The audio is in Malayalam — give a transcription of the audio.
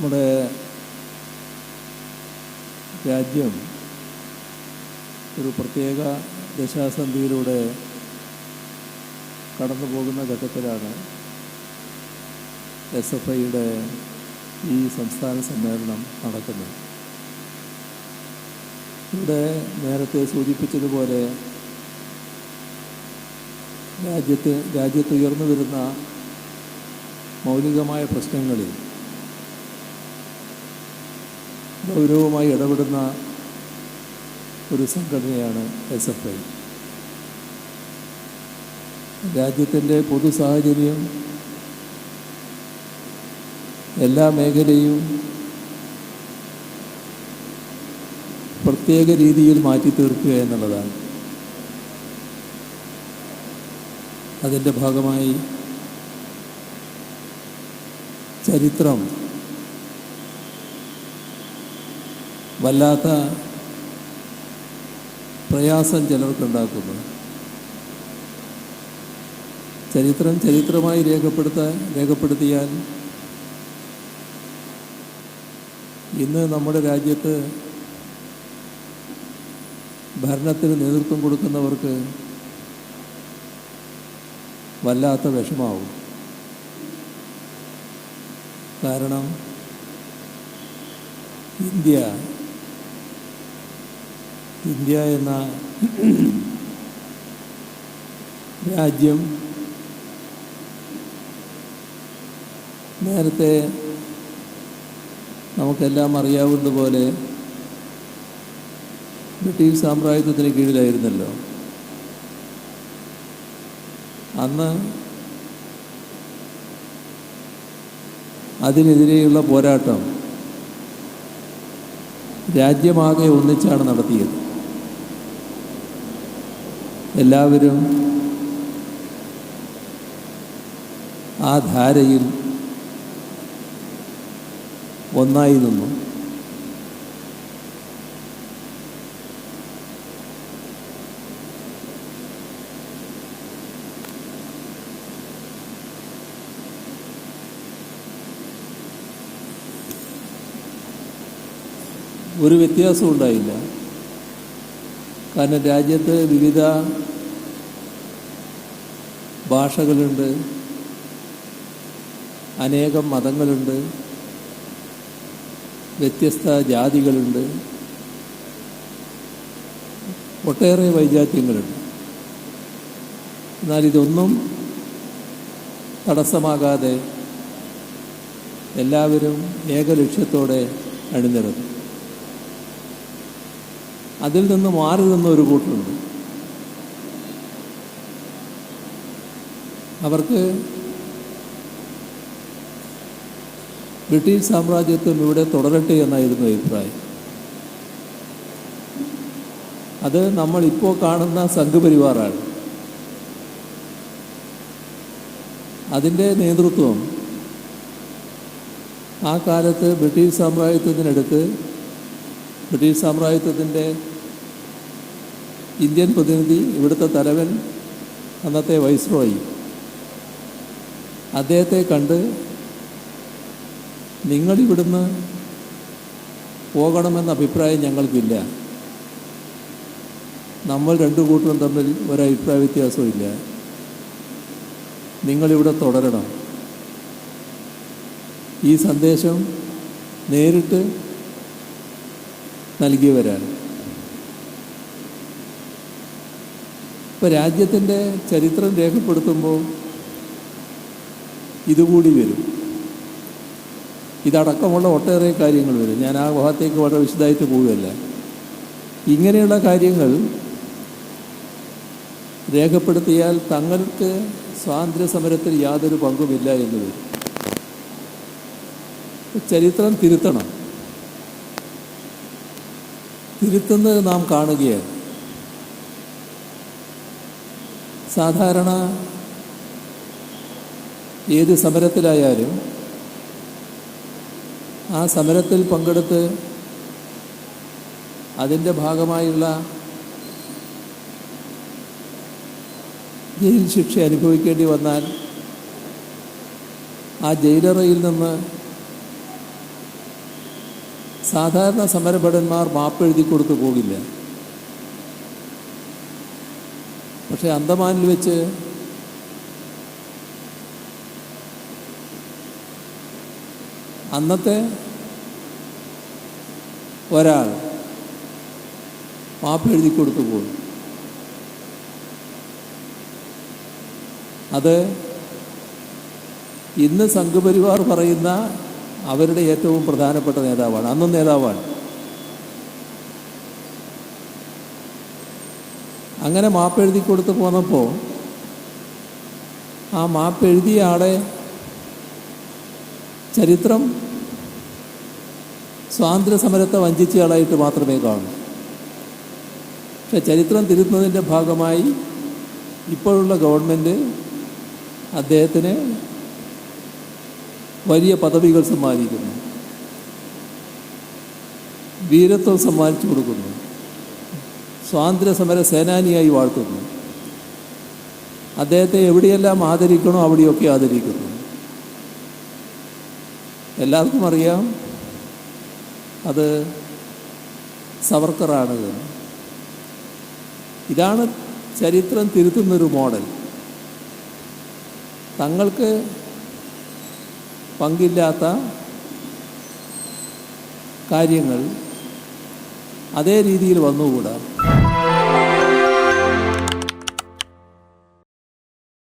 നമ്മുടെ രാജ്യം ഒരു പ്രത്യേക ദശാസന്ധിയിലൂടെ കടന്നു പോകുന്ന ഘട്ടത്തിലാണ് എസ് എഫ് ഐയുടെ ഈ സംസ്ഥാന സമ്മേളനം നടക്കുന്നത്. ഇവിടെ നേരത്തെ സൂചിപ്പിച്ചതുപോലെ രാജ്യത്ത് രാജ്യത്ത് ഉയർന്നു വരുന്ന മൗലികമായ പ്രശ്നങ്ങളിൽ ഗൗരവമായി ഇടപെടുന്ന ഒരു സംഘടനയാണ് എസ് എഫ് ഐ രാജ്യത്തിന്റെ പൊതു സാഹചര്യം എല്ലാ മേഖലയും പ്രത്യേക രീതിയിൽ മാറ്റി തീർക്കുക എന്നുള്ളതാണ്. അതിന്റെ ഭാഗമായി ചരിത്രം വല്ലാത്ത പ്രയാസം ചിലർക്കുണ്ടാക്കുന്നു. ചരിത്രം ചരിത്രമായി രേഖപ്പെടുത്താൻ രേഖപ്പെടുത്തിയാൽ ഇന്ന് നമ്മുടെ രാജ്യത്ത് ഭരണത്തിന് നേതൃത്വം കൊടുക്കുന്നവർക്ക് വല്ലാത്ത വിഷമാവും. കാരണം ഇന്ത്യ ഇന്ത്യ എന്ന രാജ്യം നേരത്തെ നമുക്കെല്ലാം അറിയാവുന്നതുപോലെ ബ്രിട്ടീഷ് സാമ്രാജ്യത്വത്തിന് കീഴിലായിരുന്നല്ലോ. അന്ന് അതിനെതിരെയുള്ള പോരാട്ടം രാജ്യമാകെ ഒന്നിച്ചാണ് നടത്തിയത്. എല്ലാവരും ആ ധാരയിൽ ഒന്നായി നിന്നു. ഒരു വ്യത്യാസവും ഉണ്ടായില്ല. കാരണം രാജ്യത്ത് വിവിധ ഭാഷകളുണ്ട്. അനേകം മതങ്ങളുണ്ട്. വ്യത്യസ്ത ജാതികളുണ്ട്. ഒട്ടേറെ വൈജാത്യങ്ങളുണ്ട്. എന്നാൽ ഇതൊന്നും തടസ്സമാകാതെ എല്ലാവരും ഏകലക്ഷ്യത്തോടെ അണിനിരന്നു. അതിൽ നിന്ന് മാറി നിന്ന ഒരു കൂട്ടരുണ്ട് അവർക്ക് ബ്രിട്ടീഷ് സാമ്രാജ്യത്വം ഇവിടെ തുടരട്ടെ എന്നായിരുന്നു അഭിപ്രായം. അത് നമ്മളിപ്പോൾ കാണുന്ന സംഘപരിവാറാണ്. അതിന്റെ നേതൃത്വം ആ കാലത്ത് ബ്രിട്ടീഷ് സാമ്രാജ്യത്വത്തിനടുത്ത് ബ്രിട്ടീഷ് സാമ്രാജ്യത്വത്തിന്റെ ഇന്ത്യൻ പ്രതിനിധി ഇവിടുത്തെ തലവൻ അന്നത്തെ വൈസ്രോയി അദ്ദേഹത്തെ കണ്ട് നിങ്ങളിവിടുന്ന് പോകണമെന്ന അഭിപ്രായം ഞങ്ങൾക്കില്ല. നമ്മൾ രണ്ടു കൂട്ടരും തമ്മിൽ ഒരഭിപ്രായ വ്യത്യാസവും ഇല്ല നിങ്ങളിവിടെ തുടരണം. ഈ സന്ദേശം നേരിട്ട് നൽകിയവരാണ്. ഇപ്പോൾ രാജ്യത്തിന്റെ ചരിത്രം രേഖപ്പെടുത്തുമ്പോൾ ഇതുകൂടി വരും. ഇതടക്കമുള്ള ഒട്ടേറെ കാര്യങ്ങൾ വരും. ഞാൻ ആ ഭാഗത്തേക്ക് വളരെ വിശദമായിട്ട് പോവുകയല്ല. ഇങ്ങനെയുള്ള കാര്യങ്ങൾ രേഖപ്പെടുത്തിയാൽ തങ്ങൾക്ക് സ്വാതന്ത്ര്യ സമരത്തിൽ യാതൊരു പങ്കുമില്ല എന്ന് വരും. ചരിത്രം തിരുത്തണം. തിരുത്തുന്നത് നാം കാണുകയാണ്. സാധാരണ ഏത് സമരത്തിലായാലും ആ സമരത്തിൽ പങ്കെടുത്ത് അതിന്റെ ഭാഗമായുള്ള ജയിൽ ശിക്ഷ അനുഭവിക്കേണ്ടി വന്നാൽ ആ ജയിലറയിൽ നിന്ന് സാധാരണ സമരഭടന്മാർ മാപ്പെഴുതി കൊടുത്തു പോകില്ല. പക്ഷെ അന്തമാനിൽ വെച്ച് അന്നത്തെ ഒരാൾ മാപ്പ് എഴുതി കൊടുത്തു പോകും അത് ഇന്ന് സംഘപരിവാർ പറയുന്ന അവരുടെ ഏറ്റവും പ്രധാനപ്പെട്ട നേതാവാണ്. അന്നും നേതാവാണ്. അങ്ങനെ മാപ്പ് എഴുതി കൊടുത്തു പോന്നപ്പോൾ ആ മാപ്പ് എഴുതിയ ആളെ ചരിത്രം സ്വാതന്ത്ര്യ സമരത്തെ വഞ്ചിച്ച ആളായിട്ട് മാത്രമേ കാണൂ. പക്ഷെ ചരിത്രം തിരുത്തുന്നതിന്റെ ഭാഗമായി ഇപ്പോഴുള്ള ഗവൺമെന്റ് അദ്ദേഹത്തിന് വലിയ പദവികൾ സമ്മാനിക്കുന്നു. വീരത്വം സമ്മാനിച്ചു കൊടുക്കുന്നു. സ്വാതന്ത്ര്യ സമര സേനാനിയായി വാഴ്ത്തുന്നു. അദ്ദേഹത്തെ എവിടെയെല്ലാം ആദരിക്കണോ അവിടെയൊക്കെ ആദരിക്കുന്നു. എല്ലാവർക്കും അറിയാം. അത് സവർക്കറാണ്. ഇതാണ് ചരിത്രം തിരുത്തുന്നൊരു മോഡൽ. തങ്ങൾക്ക് പങ്കില്ലാത്ത കാര്യങ്ങൾ അതേ രീതിയിൽ വന്നുകൂടാ.